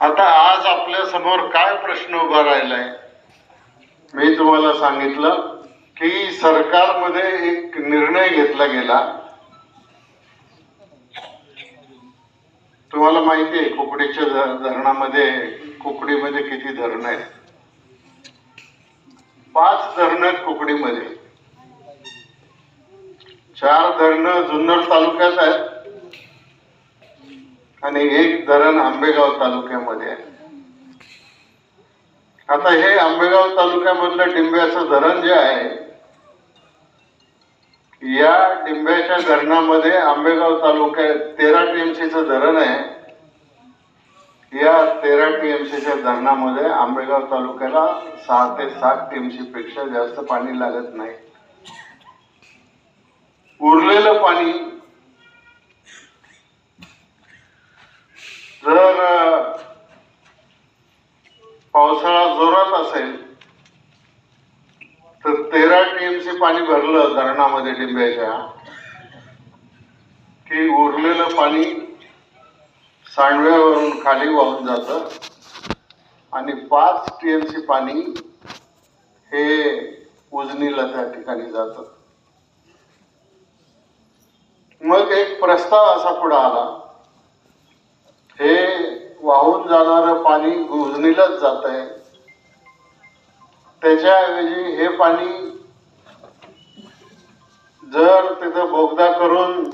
आता आज आपल्यासमोर काय प्रश्न उभा राहिलाय? मी तुम्हाला सांगितलं की सरकारमध्ये एक निर्णय घेतला गेला. तुम्हाला माहिती आहे कुकडीच्या धरणामध्ये कुकडीमध्ये किती धरण आहेत? पाच धरण आहेत कुकडीमध्ये. चार धरणं जुन्नर तालुक्यात आहेत. आणि एक धरण आंबेगाव तालुक्यामध्ये. आहे आता हे आंबेगाव तालुक्यामधलं डिंब्याचं धरण जे आहे या डिंब्याच्या धरणामध्ये आंबेगाव तालुक्यात तेरा टीएमसीचं धरण आहे. या तेरा टीएमसीच्या धरणामध्ये आंबेगाव तालुक्याला सहा ते सात टीएमसी पेक्षा जास्त पाणी लागत नाही. उरलेलं पाणी जर पावसाळा जोरात असेल तर तेरा टीएमसी पाणी भरलं धरणामध्ये डिंब्याच्या की उरलेलं पाणी सांडव्यावरून खाली वाहून जातं आणि पाच टीएमसी पाणी हे उजनीला त्या ठिकाणी जातं. मग एक प्रस्ताव असा पुढे आला हे वाहून जाणारं पाणी उजनीलाच जात आहे. त्याच्याऐवजी हे पाणी जर तिथं बोगदा करून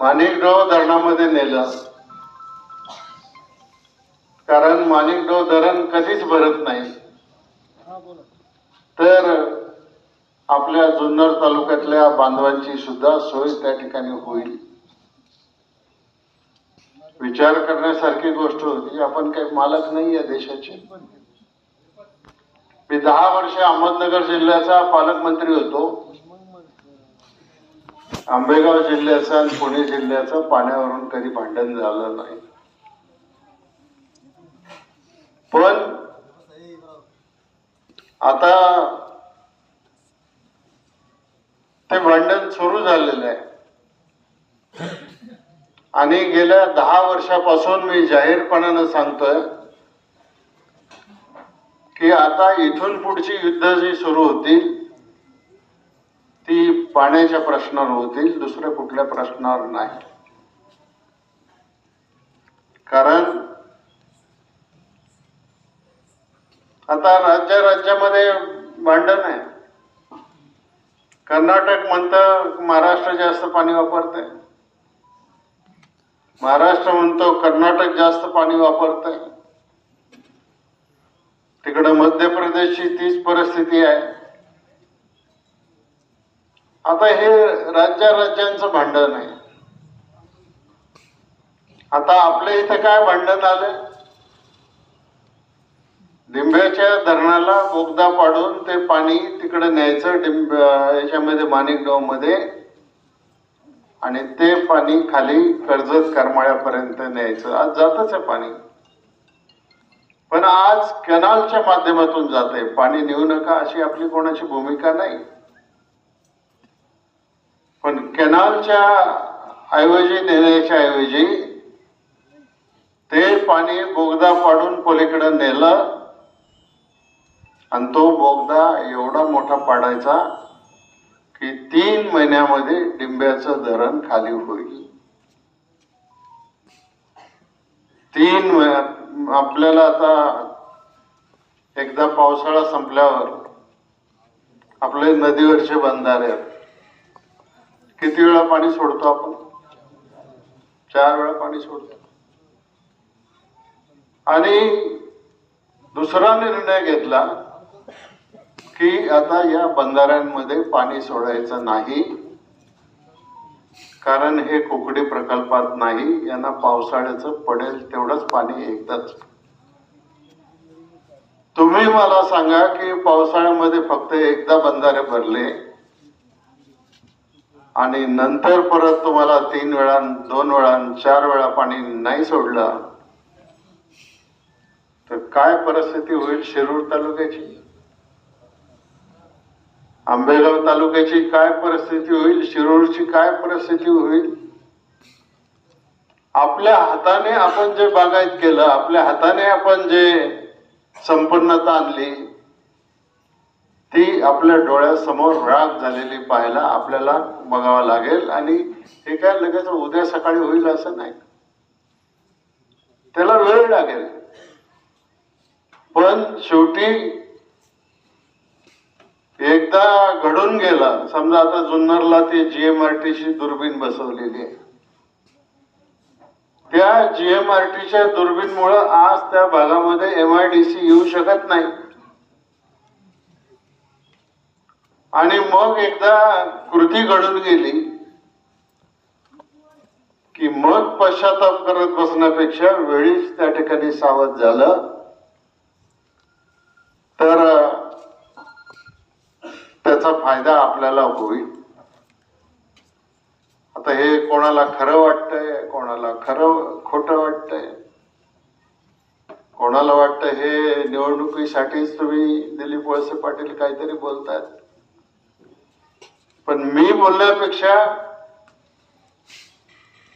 माणिकडोह धरणामध्ये नेलं कारण माणिकडोह धरण कधीच भरत नाही. तर आपल्या जुन्नर तालुक्यातल्या बांधवांची सुद्धा सोय त्या ठिकाणी होईल. विचार करण्यासारखी गोष्ट होती. आपण काही मालक नाही आहे देशाचे. मी दहा वर्ष अहमदनगर जिल्ह्याचा पालकमंत्री होतो. आंबेगाव जिल्ह्याचा आणि पुणे जिल्ह्याचा पाण्यावरून कधी भांडण झालं नाही. पण आता ते भांडण सुरू झालेलं आहे. आणि गेल्या दहा वर्षापासून मी जाहीरपणानं सांगतोय की आता इथून पुढची युद्ध जी सुरू होतील ती पाण्याच्या प्रश्नावर होतील दुसऱ्या कुठल्या प्रश्नावर नाही. कारण आता राज्या राज्यामध्ये भांडण आहे. कर्नाटक म्हणतं महाराष्ट्र जास्त पाणी वापरतंय. महाराष्ट्र म्हणतो कर्नाटक जास्त पाणी वापरतंय. तिकडं मध्य प्रदेशची तीच परिस्थिती आहे. आता हे राज्या राज्यांचं भांडण आहे. आता आपल्या इथं काय भांडण आलं? डिंब्याच्या धरणाला बोगदा पाडून ते पाणी तिकडे न्यायचं डिंब याच्यामध्ये माणिकडोहमध्ये आणि ते पाणी खाली कर्जत करमाळ्यापर्यंत न्यायचं. आज जातच आहे पाणी. पण आज कॅनालच्या माध्यमातून जात आहे पाणी नेऊ नका अशी आपली कोणाची भूमिका नाही. पण कॅनालच्या ऐवजी नेण्याच्या ऐवजी ते पाणी बोगदा पाडून पलीकडे नेलं आणि तो बोगदा एवढा मोठा पाडायचा की तीन महिन्यामध्ये डिंब्याचं धरण खाली होईल. तीन आपल्याला आता एकदा पावसाळा संपल्यावर आपले नदीवरचे बंधारे आहेत. किती वेळा पाणी सोडतो आपण? चार वेळा पाणी सोडतो. आणि दुसरा निर्णय घेतला की आता या बंधाऱ्यांमध्ये पाणी सोडायचं नाही. कारण हे कुकडी प्रकल्पात नाही यांना पावसाळ्याचं पडेल तेवढंच पाणी एकदाच. तुम्ही मला सांगा की पावसाळ्यामध्ये फक्त एकदा बंधारे भरले आणि नंतर परत तुम्हाला तीन वेळा दोन वेळा चार वेळा पाणी नाही सोडलं तर काय परिस्थिती होईल शिरूर तालुक्याची? आंबेगाव तालुक्याची काय परिस्थिती होईल? शिरूरची काय परिस्थिती होईल? आपल्या हाताने आपण जे बागायत केलं आपल्या हाताने आपण जे संपन्नता आणली ती आपल्या डोळ्यासमोर राग झालेली पाहायला आपल्याला बघावं लागेल. आणि हे काय लगेच उद्या सकाळी होईल असं नाही. त्याला वेळ लागेल. पण शेवटी एकदा घडून गेला. समजा आता जुन्नरला ते जीएमआरटीची दुर्बीण बसवलेली आहे. त्या जीएमआरटीच्या दुर्बीणमुळं आज त्या भागामध्ये एमआयडीसी येऊ शकत नाही. आणि मग एकदा कृती घडून गेली की मग पश्चाताप करत बसण्यापेक्षा वेळीच त्या ठिकाणी सावध झालं. तर फायदा आपल्याला होईल. आता हे कोणाला खरं वाटतंय कोणाला खरं खोटं वाटतंय? कोणाला वाटतं हे निवडणुकीसाठीच तुम्ही दिलीप वळसे पाटील काहीतरी बोलतायत. पण मी बोलण्यापेक्षा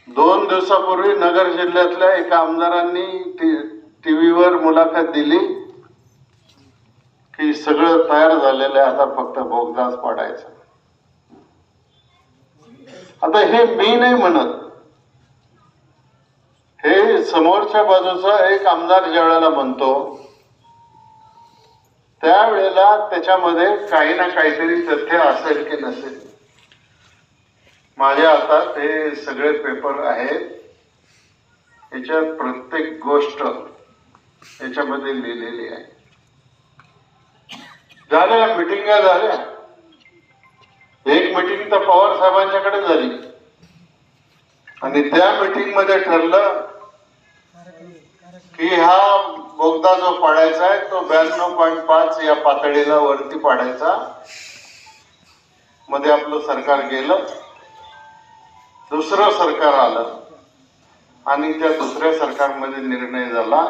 दोन दिवसापूर्वी नगर जिल्ह्यातल्या एका आमदारांनी टीव्हीवर मुलाखत दिली. सगळं तयार झालेलं आहे. आता फक्त भोगदास पाडायचं. आता हे मी नाही म्हणत. हे समोरच्या बाजूचा एक आमदार ज्या वेळेला म्हणतो त्यावेळेला त्याच्यामध्ये काही ना काहीतरी तथ्य असेल की नसेल. माझ्या हातात हे सगळे पेपर आहेत. याच्यात प्रत्येक गोष्ट याच्यामध्ये लिहिलेली आहे. झाल्या मिटिंगा झाल्या एक मिटिंग तर पवार साहेबांच्याकडे झाली. आणि त्या मिटिंगमध्ये ठरलं की हा बोगदा जो पाडायचा आहे तो ब्याण्णव पॉईंट पाच या पातळीला वरती पाडायचा. मध्ये आपलं सरकार गेलं. दुसरं सरकार आलं. आणि त्या दुसऱ्या सरकारमध्ये निर्णय झाला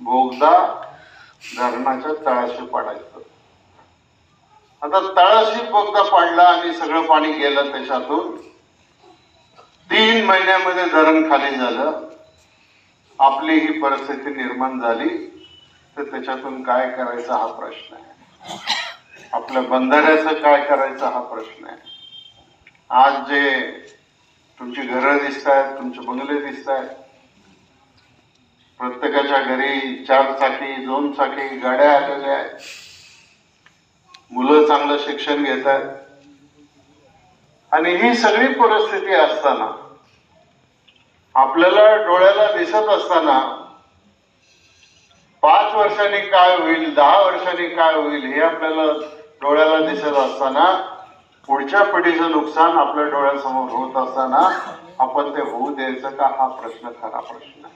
बोगदा धरणाच्या तळाशी पाडायचं. आता तळाशी बोगदा पाडला आणि सगळं पाणी गेलं त्याच्यातून? तीन महिन्यामध्ये धरण खाली झालं. आपली ही परिस्थिती निर्माण झाली. तर त्याच्यातून काय करायचा हा प्रश्न आहे. आपल्या बंधाऱ्याचं काय करायचा हा प्रश्न आहे. आज जे तुमची घरं दिसत आहेत तुमचे बंगले दिसत आहेत प्रत्येकाच्या घरी चार चाकी दोन चाकी गाड्या आलेल्या आहेत. मुलं चांगलं शिक्षण घेत आहेत आणि ही सगळी परिस्थिती असताना आपल्याला डोळ्याला दिसत असताना पाच वर्षांनी काय होईल दहा वर्षांनी काय होईल हे आपल्याला डोळ्याला दिसत असताना पुढच्या पिढीचं नुकसान आपल्या डोळ्यासमोर होत असताना आपण ते होऊ द्यायचं का? हा प्रश्न खरा प्रश्न आहे.